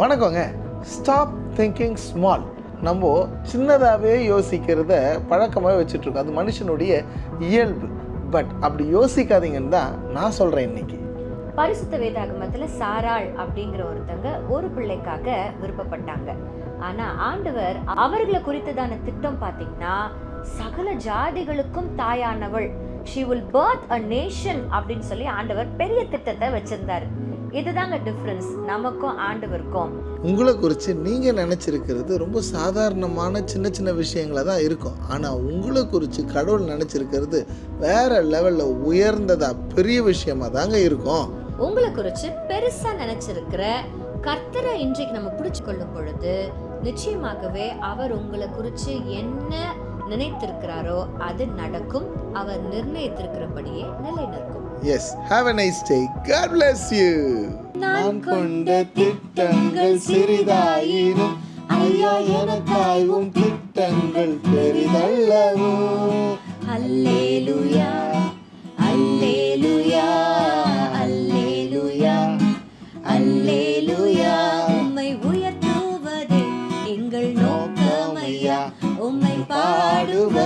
வணக்கங்க. Stop thinking small நம்ம சின்னதாகவே யோசிக்கிறத பழக்கமாக வச்சுட்ருக்கோம் அது மனுஷனுடைய இயல்பு. பட் அப்படி யோசிக்காதீங்கன்னு தான் நான் சொல்கிறேன் இன்னைக்கு. பரிசுத்த வேதாகமத்தில் சாராள் அப்படிங்கிற ஒருத்தங்க ஒரு பிள்ளைக்காக விருப்பப்பட்டாங்க. ஆனால் ஆண்டவர் அவர்களை குறித்ததான திட்டம் பார்த்தீங்கன்னா சகல ஜாதிகளுக்கும் தாயானவள். She will birth a nation அப்படின்னு சொல்லி ஆண்டவர் பெரிய திட்டத்தை வச்சிருந்தாரு. இதுதாங்க டிஃப்ரென்ஸ் நமக்கும் ஆண்டவருக்கும். உங்களை குறித்து நீங்கள் நினச்சிருக்கிறது ரொம்ப சாதாரணமான சின்ன சின்ன விஷயங்களாக தான் இருக்கும். ஆனால் உங்களை குறித்து கடவுள் நினச்சிருக்கிறது வேற லெவலில் உயர்ந்ததா பெரிய விஷயமா தாங்க இருக்கும். உங்களை குறித்து பெருசா நினைச்சிருக்கிற கர்த்தரை இன்றைக்கு நம்ம பிடிச்சு கொள்ளும் பொழுது நிச்சயமாகவே அவர் உங்களை குறித்து என்ன நினைத்திருக்கிறாரோ அது நடக்கும். அவர் நிர்ணயித்திருக்கிறபடியே நிலை நிற்கும் yes have a nice day God bless you நான் கொண்ட திட்டங்கள் சிறிதாயினும் ஐயா எனக்காயும் திட்டங்கள் பெரிதல்லவோ. அல்லேலூயா அல்லேலூயா அல்லேலூயா அல்லேலூயா. உம்மை உயர்த்துவதே எங்கள் ஐயா உம்மை பாடுவோம்.